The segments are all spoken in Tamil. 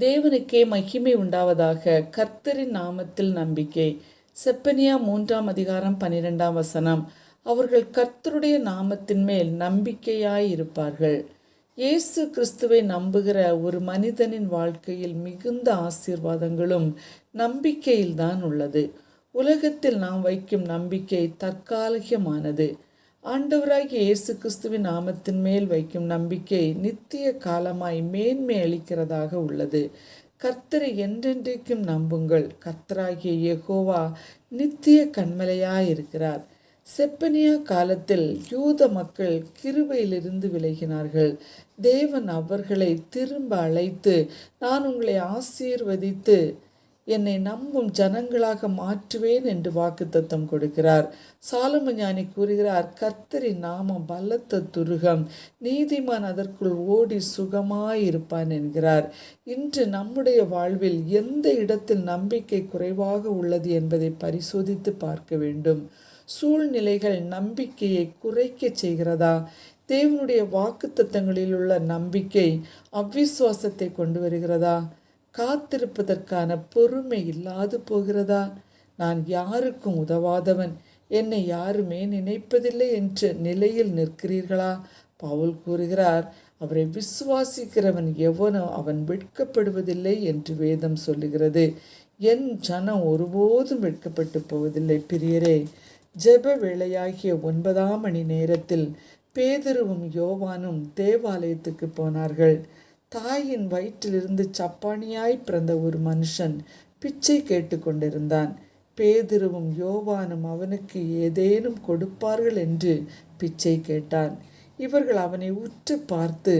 தேவனுக்கே மகிமை உண்டாவதாக கர்த்தரின் நாமத்தில் நம்பிக்கை. செப்பனியா மூன்றாம் அதிகாரம் பன்னிரெண்டாம் வசனம். அவர்கள் கர்த்தருடைய நாமத்தின் மேல் நம்பிக்கையாயிருப்பார்கள். இயேசு கிறிஸ்துவை நம்புகிற ஒரு மனிதனின் வாழ்க்கையில் மிகுந்த ஆசீர்வாதங்களும் நம்பிக்கையில்தான் உள்ளது. உலகத்தில் நாம் வைக்கும் நம்பிக்கை தற்காலிகமானது. ஆண்டவராகிய இயேசு கிறிஸ்துவின் நாமத்தின் மேல் வைக்கும் நம்பிக்கை நித்திய காலமாய் மேன்மை அளிக்கிறதாக உள்ளது. கர்த்தரை என்றென்றைக்கும் நம்புங்கள். கர்த்தராகிய யகோவா நித்திய கண்மலையாயிருக்கிறார் செப்பனியா காலத்தில் யூத மக்கள் கிருபையிலிருந்து விலகினார்கள். தேவன் அவர்களை திரும்ப அழைத்து நான் உங்களை ஆசீர்வதித்து என்னை நம்பும் ஜனங்களாக மாற்றுவேன் என்று வாக்குத்தத்தம் கொடுக்கிறார். சாலம ஞானி கூறுகிறார் கர்த்தரின் நாமம் பலத்த துருகம் நீதிமான் அதற்குள் ஓடி சுகமாயிருப்பான் என்கிறார். இன்று நம்முடைய வாழ்வில் எந்த இடத்தில் நம்பிக்கை குறைவாக உள்ளது என்பதை பரிசோதித்து பார்க்க வேண்டும். சூழ்நிலைகள் நம்பிக்கையை குறைக்கச் செய்கிறதா? தேவனுடைய வாக்குத்தத்தங்களில் உள்ள நம்பிக்கை அவ்விசுவாசத்தை கொண்டு வருகிறதா? காத்திருப்பதற்கான பொறுமை இல்லாது போகிறதா? நான் யாருக்கும் உதவாதவன். என்னை யாருமே நினைப்பதில்லை என்ற நிலையில் நிற்கிறீர்களா? பவுல் கூறுகிறார் அவரை விசுவாசிக்கிறவன் எவனோ அவன் வெட்கப்படுவதில்லை என்று வேதம் சொல்லுகிறது. என் ஜனம் ஒருபோதும் வெட்கப்பட்டு போவதில்லை பிரியரே. ஜெப வேளையாகிய ஒன்பதாம் மணி நேரத்தில் பேதருவும் யோவானும் தேவாலயத்துக்கு போனார்கள். தாயின் வயிற்றிலிருந்து சப்பானியாய் பிறந்த ஒரு மனுஷன் பிச்சை கேட்டுக்கொண்டிருந்தான் பேதிருவும் யோவானும் அவனுக்கு ஏதேனும் கொடுப்பார்கள் என்று பிச்சை கேட்டான். இவர்கள் அவனை உற்று பார்த்து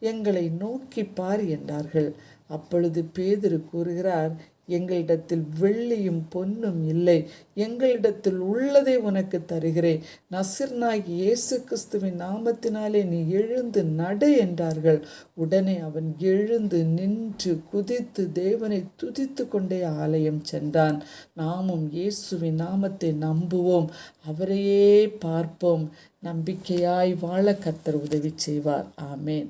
எங்களை நோக்கி பார் என்றார்கள். அப்பொழுது பேதிரு கூறுகிறார் எங்களிடத்தில் வெள்ளியும் பொன்னும் இல்லை. எங்களிடத்தில் உள்ளதை உனக்கு தருகிறேன். நசிர்னாய் இயேசு கிறிஸ்துவின் நாமத்தினாலே நீ எழுந்து நடு என்றார்கள். உடனே அவன் எழுந்து நின்று குதித்து தேவனை துதித்து கொண்டே ஆலயம் சென்றான். நாமும் இயேசுவின் நாமத்தை நம்புவோம். அவரையே பார்ப்போம். நம்பிக்கையாய் வாழ கத்தர் உதவி செய்வார். ஆமேன்.